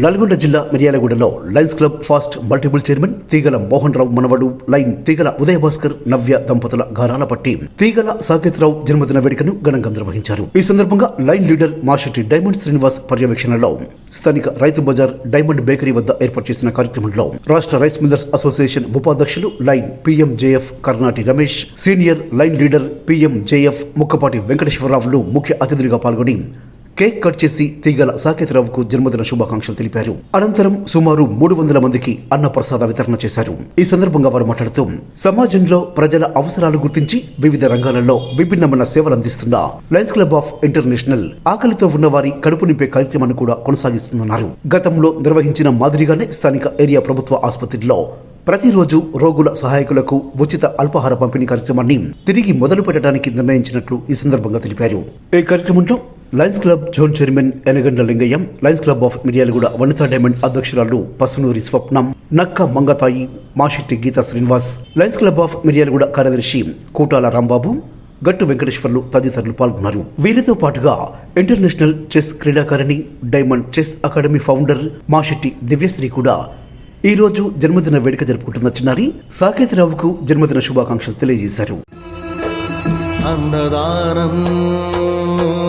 నల్గొండ జిల్లా మిర్యాలగూడలో lions club fast multiple chairman Teegala Mohan Rao మనవడు లైన్ తీగల ఉదయ భాస్కర్ నవ్య దంపతుల గారాల పట్టి తీగల సాకేతరావు జన్మదిన వేడుకను ఘనంగా నిర్వహించారు. ఈ సందర్భంగా lion leader Marshetti diamond Srinivas పర్యవేక్షణలో స్థానిక రైతు బజార్ డైమండ్ బేకరీ వద్ద ఏర్పాటు చేసిన కార్యక్రమంలో రాష్ట్ర రైస్ మిల్లర్స్ అసోసియేషన్ ఉపాధ్యక్షులు lion PMJF Karnati Ramesh senior lion leader PMJF Mukkapati వెంకటేశ్వరరావులు ముఖ్య అతిథులుగా పాల్గొని కేక్ కట్ చేసి తీగల సాకేతరావుకు జన్మదిన శుభాకాంక్షలు తెలిపారు. అనంతరం సుమారు మూడు వందల మందికి అన్న ప్రసాద వితరణ చేశారు. ఈ సందర్భంగా వారు మాట్లాడుతూ సమాజంలో ప్రజల అవసరాలు గుర్తించి వివిధ రంగాలలో విభిన్నమైన సేవలు అందిస్తున్న లయన్స్ క్లబ్ ఆఫ్ ఇంటర్నేషనల్ ఆకలితో ఉన్న వారి కడుపు నింపే కార్యక్రమాన్ని కూడా కొనసాగిస్తున్నారు గతంలో నిర్వహించిన మాదిరిగానే స్థానిక ఏరియా ప్రభుత్వ ఆసుపత్రిలో ప్రతిరోజు రోగుల సహాయకులకు ఉచిత అల్పాహార పంపిణీ కార్యక్రమాన్ని తిరిగి మొదలు పెట్టడానికి నిర్ణయించినట్లు ఈ సందర్భంగా తెలిపారు. ఈ కార్యక్రమంలో lions club zone chairman Enaganda Lingayyam lions club of Miryalaguda Vanitha diamond అధ్యక్షురాలు Pasunuri Swapnam Nakka Mangatayi Mashetti Geetha Srinivas lions club of Miryalaguda కార్యదర్శి కూటాల రాంబాబు గట్టు వెంకటేశ్వర్లు తదితరులు పాల్గొన్నారు. వీరితో పాటుగా ఇంటర్నేషనల్ చెస్ క్రీడాకారిణి diamond chess academy founder Mashetti Divyasri కూడా ఈ రోజు జన్మదిన వేడుక జరుపుకుంటున్న చిన్నారి సాకేతరావుకు జన్మదిన శుభాకాంక్షలు తెలియజేశారు. అన్నదానం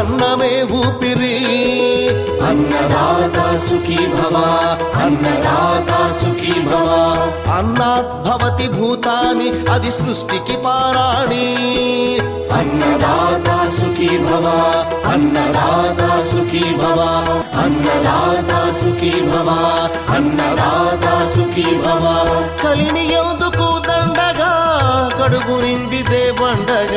అన్నమే ఊపిరి. అన్నదాత సుఖీ భవ అన్నదాత సుఖీ భవ. అన్నాత్ భవతి భూతాని అది సృష్టికి పారాణి. అన్నదాత సుఖీ భవ అన్నదాత సుఖీ భవ. అన్నదాత సుఖీ భవ అన్నదాత సుఖీ భవ. కలిని ఎందుకు దండగా కడుపు నింపితే పండగ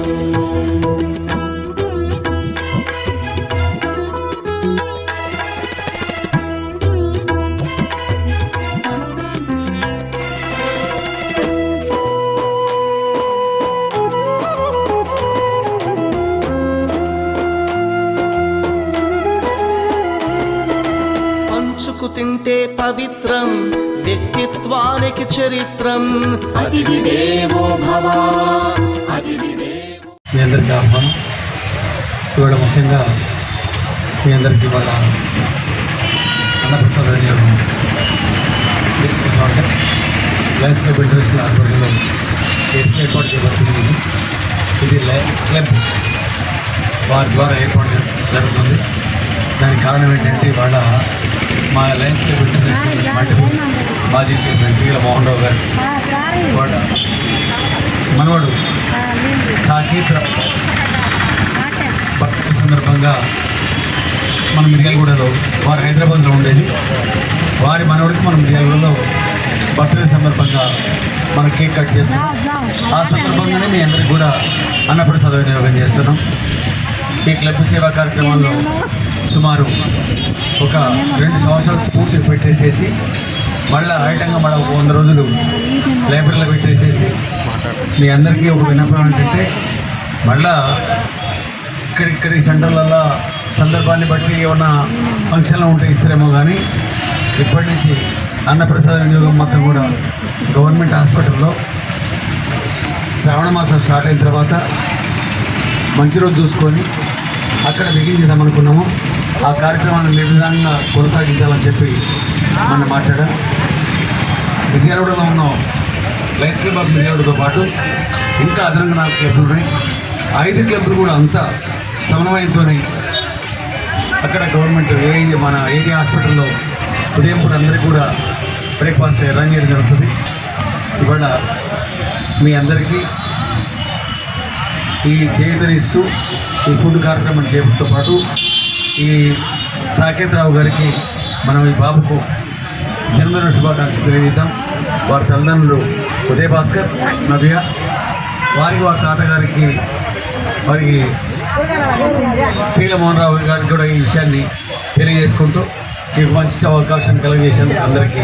పవిత్రం వ్యక్తిత్వానికి చరిత్రం. అతిథి దేవో భవ అతిథి దేవో మీ అందరికీ ఆహ్వానం ఇవాళ ముఖ్యంగా మీ అందరికీ ఇవాళ అన్నప్రసాద వినియోగం క్లబ్ ఇంటర్నేషనల్ ఆధ్వర్యంలో ఏర్పాటు చేయబడుతుంది ఇది. క్లబ్ వారి ద్వారా ఏర్పాటు జరుగుతుంది. దానికి కారణం ఏంటంటే ఇవాళ మా లయన్స్ మల్టిపుల్ మాజీ చైర్మన్ టీగల మోహన్ రావు గారు మనవాడు. సాకేత్ బర్త్డే సందర్భంగా మన మిర్యాలగూడలో వారు హైదరాబాద్లో ఉండేది. వారి మనవడికి మనం మిర్యాలగూడలో బర్త్డే సందర్భంగా మనం కేక్ కట్ చేస్తున్నాం ఆ సందర్భంగానే మీ అందరికి కూడా అన్నప్రసాద వినియోగం చేస్తున్నాం. ఈ క్లబ్ సేవా కార్యక్రమంలో సుమారు ఒక రెండు సంవత్సరాలు పూర్తి పెట్టేసేసి మళ్ళీ ఐటంగా మళ్ళీ ఒక వంద రోజులు లైబ్రరీలో పెట్టేసేసి మీ అందరికీ ఒక విన్నపం ఏంటంటే మళ్ళా ఇక్కడిక్కడి సెంటర్లలో సందర్భాన్ని బట్టి ఏమన్నా ఫంక్షన్లు ఉంటే ఇస్తారేమో కానీ ఇప్పటి నుంచి అన్నప్రసాద వినియోగం మొత్తం కూడా గవర్నమెంట్ హాస్పిటల్లో శ్రావణ మాసం స్టార్ట్ అయిన తర్వాత మంచి రోజు చూసుకొని అక్కడ బిగించేద్దాం అనుకున్నాము ఆ కార్యక్రమాన్ని నిర్విధానంగా కొనసాగించాలని చెప్పి మనం మాట్లాడాం. మిర్యాలగూడలో ఉన్న లైన్స్ క్లబ్ ఆఫ్ మిర్యాలగూడతో పాటు ఇంకా అదనంగా నాలుగు క్లబ్లు ఉన్నాయి. ఐదు క్లబ్లు కూడా అంతా సమన్వయంతో అక్కడ గవర్నమెంట్ ఏ మన ఏరియా హాస్పిటల్లో ఉదయం పూట అందరికీ కూడా బ్రేక్ఫాస్ట్ రన్ చేయడం జరుగుతుంది. ఇవాళ మీ అందరికీ ఈ చేతనిస్తూ ఈ ఫుడ్ కార్యక్రమం చేయడంతో పాటు ఈ సాకేతరావు గారికి మనం ఈ బాబుకు జన్మదిన శుభాకాంక్షలు తెలియజేద్దాం. వారి తల్లిదండ్రులు ఉదయ భాస్కర్ నవ్య వారికి వారి తాతగారికి వారికి మోహన్ రావు గారికి కూడా ఈ విషయాన్ని తెలియజేసుకుంటూ మీకు మంచి అవకాశాన్ని కలుగజేసేందుకు అందరికీ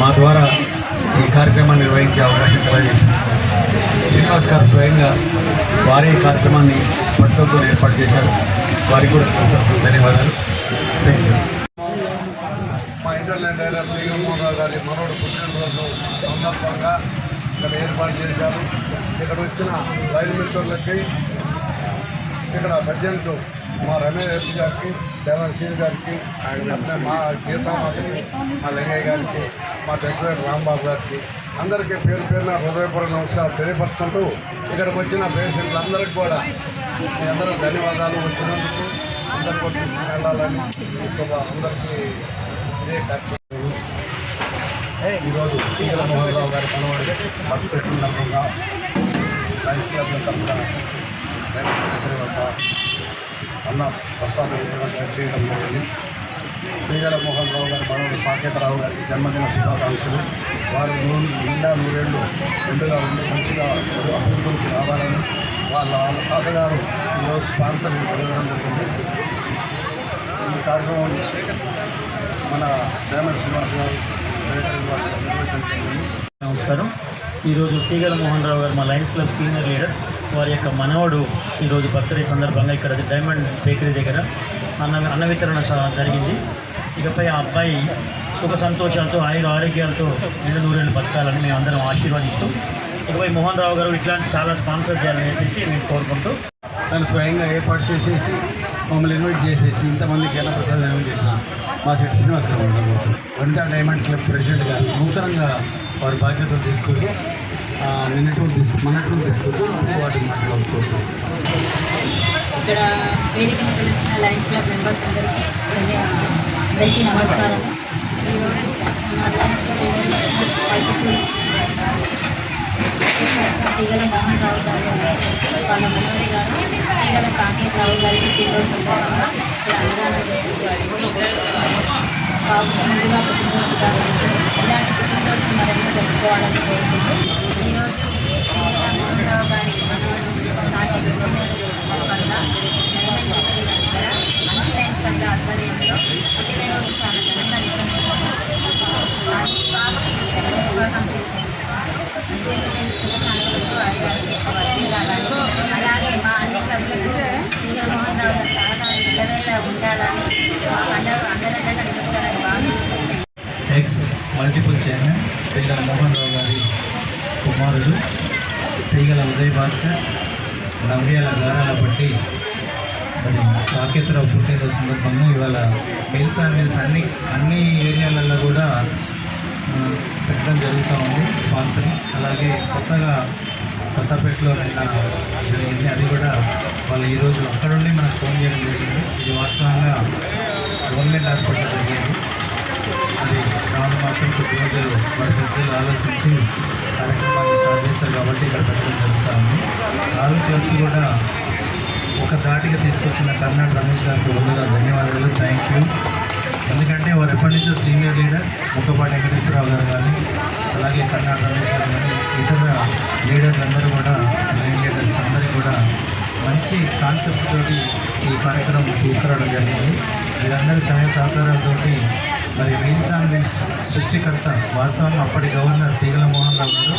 మా ద్వారా ఈ కార్యక్రమాన్ని నిర్వహించే అవకాశం కలుగజేసింది శ్రీనివాస్ గారు స్వయంగా వారే కార్యక్రమాన్ని పట్టుతో ఏర్పాటు చేశారు. వారికి కూడా ధన్యవాదాలు. థ్యాంక్ యూ మా ఇంటర్నెట్ డైరెక్టర్ గారి మనోడు పుట్టినరోజు సందర్భంగా ఇక్కడ ఏర్పాటు చేశారు. ఇక్కడ వచ్చిన రైలు మిత్రులకి ఇక్కడ ప్రజెంట్ మా రమేష్ గారికి దేవన్ శ్రీ గారికి మా గీతామాతకి మా లింగయ్య గారికి మా దగ్గర రాంబాబు గారికి అందరికీ పేరు పేరున హృదయపూర్వక నమస్కారాలు తెలియపరుచుకుంటూ ఇక్కడికి వచ్చిన పేషెంట్లందరికీ కూడా మీ అందరూ ధన్యవాదాలు వచ్చినందుకు అందరికీ వచ్చి వెళ్ళాలని అందరికీ ఇదే కార్యక్రమం ఈరోజు టీకల మోహన్ రావు గారి పనవాడి బర్త్డే సందర్భంగా లయన్స్ క్లబ్ల తరఫున అన్న ప్రసాదం చేయడం జరిగింది. టీగల మోహన్ రావు గారి మనవడు సాకేతరావు గారికి జన్మదిన శుభాకాంక్షలు. వారు నూరు నిండా నూరేళ్ళు రెండుగా ఉండి మంచిగా అభివృద్ధికి రావాలని వాళ్ళ వాళ్ళ తాతగారు ఈరోజు స్పాన్సర్ జరగడం జరిగింది. ఈ కార్యక్రమం మన డైమండ్ శ్రీనివాస్ గారు నమస్కారం. ఈరోజు తీగల మోహన్ రావు గారు మా లయన్స్ క్లబ్ సీనియర్ లీడర్. వారి యొక్క మనవడు ఈరోజు బర్త్డే సందర్భంగా ఇక్కడ డైమండ్ బేకరీ దగ్గర అన్న అన్న వితరణ జరిగింది. ఇకపై ఆ అబ్బాయి సుఖ సంతోషాలతో ఆయుర ఆరోగ్యాలతో నిన్న నూరేళ్ళు బతకాలని మేము అందరం ఆశీర్వాదిస్తాం ఇకపై మోహన్ రావు గారు ఇట్లాంటి చాలా స్పాన్సర్ చేయాలని చెప్పేసి మేము కోరుకుంటూ తను స్వయంగా ఏర్పాటు చేసేసి మమ్మల్ని ఇన్వైట్ చేసేసి ఇంతమందికి ఎలా ప్రసాదం ఇన్వైట్ చేసిన మా శెట్టి శ్రీనివాస్ గారు ఉండడం కోసం. వనితా డైమండ్ క్లబ్ ప్రెసిడెంట్ గారు నూతనంగా వారి బాధ్యతలు తీసుకొని ఆ, నిన్నటి తీసుకు మొన్నటి తీసుకుంటూ వాటిని మాట్లాడుకోవచ్చు ఇక్కడ వేదికను పిలిచిన లయన్స్ క్లబ్ మెంబర్స్ అందరికీ అందరికీ నమస్కారం. ఈరోజు మన lions club multiple Teegala Mohan Rao గారు వాళ్ళ మనోడి గారు తీగల సాకేత్ రావు గారి పుట్టినరోజు సందర్భంగా ఇక్కడ అన్నదానం జరిగింది ముందుగా పుట్టినరోజు శుభాకాంక్షలు ఇలాంటి పుట్టినరోజు మరెన్నో జరుపుకోవాలని కోరుకుంటూ ఈరోజు తీగల మోహన్ రావు గారి మనవడు సాకేత్ సందర్భంగా ఎలిమెంట్ బేకరీ దగ్గర అన్ని లైన్స్ పెద్ద ఆధ్వర్యంలో పుట్టినరోజు చాలా ఘనంగా నిర్వహించుకున్నాం బాబుకి పుట్టినరోజు శుభాకాంక్షలు ఇదే నేను శుభకాంక్షలతో ఆయుధాలు వర్తిల్లాలని అలాగే మా అన్ని క్లబ్లకు శ్రీధర్ మోహన్ రావు గారి సహకారం నిలవేలా ఉండాలని మాకు అండ అండదండగా నిలుస్తారని భావిస్తున్నాను ex multiple chairman Teegala Mohan Rao గారి కుమారుడు తీగల ఉదయ్ భాస్కర్ నవ్యాల గారాల బట్టి మరి సాకేతరావు పుట్టినరోజు సందర్భంగా ఇవాళ మెయిల్ సర్వీస్ అన్ని అన్ని ఏరియాలలో కూడా పెట్టడం జరుగుతూ ఉంది స్పాన్సర్ అలాగే కొత్తగా కొత్తపేటలో నిన్న జరిగింది. అది కూడా వాళ్ళు ఈరోజు అక్కడుండి మనకు ఫోన్ చేయడం జరిగింది. ఇది వాస్తవంగా గవర్నమెంట్ హాస్పిటల్ జరిగేది. అది శ్రావణ మాసం కొద్ది రోజులు వారి పెద్దలు ఆలోచించి కార్యక్రమాన్ని స్టార్ట్ చేస్తారు కాబట్టి ఇక్కడ పెట్టడం జరుగుతుంది. ఉంది ఆరు క్లబ్స్ కూడా ఒక దాటిగా తీసుకొచ్చిన కర్ణాటక రమేష్ గారికి ముందుగా ధన్యవాదాలు. థ్యాంక్ యూ ఎందుకంటే వారు ఎప్పటి నుంచో సీనియర్ లీడర్ ముక్కపాటి వెంకటేశ్వరరావు గారు కానీ అలాగే కర్ణాటక రమేష్ గారు కానీ ఇతర లీడర్లందరూ కూడా లైన్ లీడర్స్ అందరికీ కూడా మంచి కాన్సెప్ట్ తోటి ఈ కార్యక్రమం తీసుకురావడం జరిగింది. వీరందరి సహాయ సహకారాలతోటి మరి వీల్స్ ఆన్ సృష్టికర్త వాస్తవంగా అప్పటి గవర్నర్ తీగల మోహన్ రావు గారు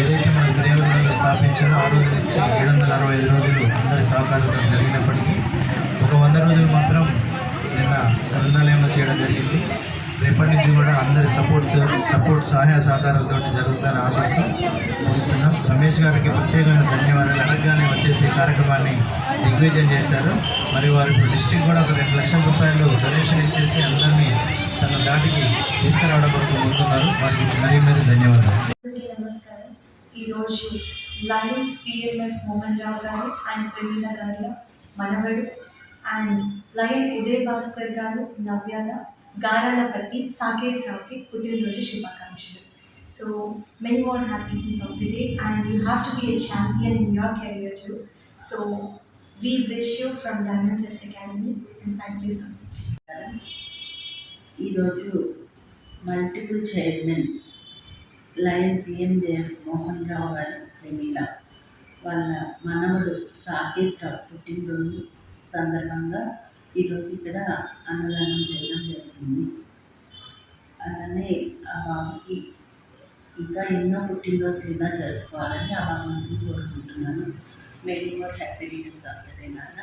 ఏదైతే మన మిర్యాలగూడలో స్థాపించారో ఆ రోజు నుంచి ఏడు వందల అరవై ఐదు రోజులు అందరి సహకారంతో జరిగినప్పటికీ ఒక వంద రోజులు మాత్రం నిన్న గ్రంథాలయంలో చేయడం జరిగింది. రేపటి నుంచి కూడా అందరి సపోర్ట్ సపోర్ట్ సహాయ సహకారాలతో జరుగుతుందని ఆశిస్తూ ముగిస్తున్నాం. రమేష్ గారికి ప్రత్యేకమైన ధన్యవాదాలు. అనగానే వచ్చేసి కార్యక్రమాన్ని దిగ్విజయం చేశారు. మరి వారు ఇప్పుడు డిస్ట్రిక్ట్ కూడా ఒక రెండు లక్షల రూపాయలు డొనేషన్ ఇచ్చేసి అందరినీ తన దాటికి తీసుకురావడం కొరకు ముందున్నారు వారికి మరీ మరీ ధన్యవాదాలు. అందరికీ నమస్కారం. ఈరోజు లైవ్ పిఎంఎఫ్ మోహన్ రావు గారు అండ్ ప్రవీణ గారి మనవడు అండ్ లయన్ ఉదయ్ భాస్కర్ గారు నవ్యాల గారాల పట్టి సాకేత్ రావుకి పుట్టినరోజు శుభాకాంక్షలు. So many more happiness of the day and you have to be a champion in your career to so we wish you from diamond chess academy and thank you so much ఈరోజు multiple chairman lion PMJF Mohan Rao గారు ప్రమీల. వాళ్ళ మనవడు సాకేత్ రావు పుట్టినరోజు సందర్భంగా ఈరోజు ఇక్కడ అన్నదానం చేయడం జరిగింది అలానే ఆ బాబుకి ఇంకా ఎన్నో పుట్టినరోజులు ఇలా చేసుకోవాలని ఆ భగవంతుని కోరుకుంటున్నాను. Many more happy returns of the day నాన్న